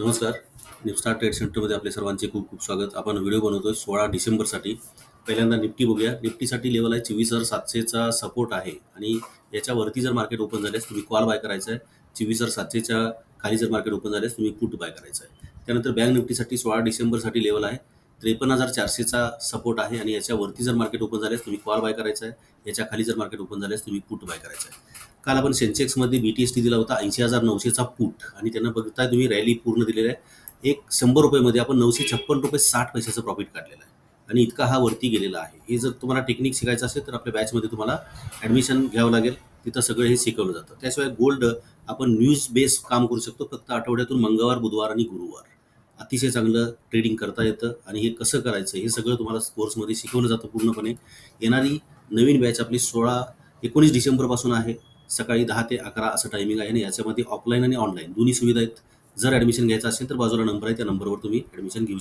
नमस्कार. निफ्स्टार ट्रेड सेंटरमध्ये आपले सर्वांचे खूप खूप स्वागत. आपण व्हिडिओ बनवतोय सोळा डिसेंबरसाठी. पहिल्यांदा निफ्टी बघूया. निफ्टीसाठी लेवल आहे चोवीस हजार सातशेचा सपोर्ट आहे. आणि याच्यावरती जर मार्केट ओपन झाल्यास तुम्ही कॉल बाय करायचा आहे चोवीस हजार सातशेच्या खाली जर मार्केट ओपन झाल्यास तुम्ही पुट बाय करायचा आहे त्यानंतर बँक निफ्टीसाठी सोळा डिसेंबरसाठी लेवल आहे. त्रेपन्न हजार चारशेचा सपोर्ट आहे. आणि याच्यावरती जर मार्केट ओपन झाल्यास तुम्ही कॉल बाय करायचा आहे याच्या खाली जर मार्केट ओपन झाल्यास तुम्ही पुट बाय करायचा आहे काल आपण सेन्सेक्समध्ये बी टी एस टी दिला होता ऐंशी हजार नऊशेचा फूट आणि त्यांना बघताय तुम्ही रॅली पूर्ण दिलेली आहे एक शंभर रुपयेमध्ये आपण नऊशे छप्पन रुपये साठ पैशाचं प्रॉफिट काढलेलं आहे. आणि इतका हा वरती गेलेला आहे. हे जर तुम्हाला टेक्निक शिकायचं असेल तर आपल्या बॅचमध्ये तुम्हाला ॲडमिशन घ्यावं लागेल. तिथं सगळं हे शिकवलं जातं. त्याशिवाय गोल्ड आपण न्यूज बेस काम करू शकतो. फक्त आठवड्यातून मंगळवार बुधवार आणि गुरुवार. अतिशय चांगलं ट्रेडिंग करता येतं. आणि हे कसं करायचं हे सगळं तुम्हाला कोर्समध्ये शिकवलं जातं पूर्णपणे. येणारी नवीन बॅच आपली सोळा एकोणीस डिसेंबरपासून आहे. सकाळी दहा ते अकरा असं टायमिंग आहे आणि याच्यामध्ये ऑफलाईन आणि ऑनलाईन दोन्ही सुविधा आहेत. जर ॲडमिशन घ्यायचं असेल तर बाजूला नंबर आहे त्या नंबरवर तुम्ही ॲडमिशन घेऊ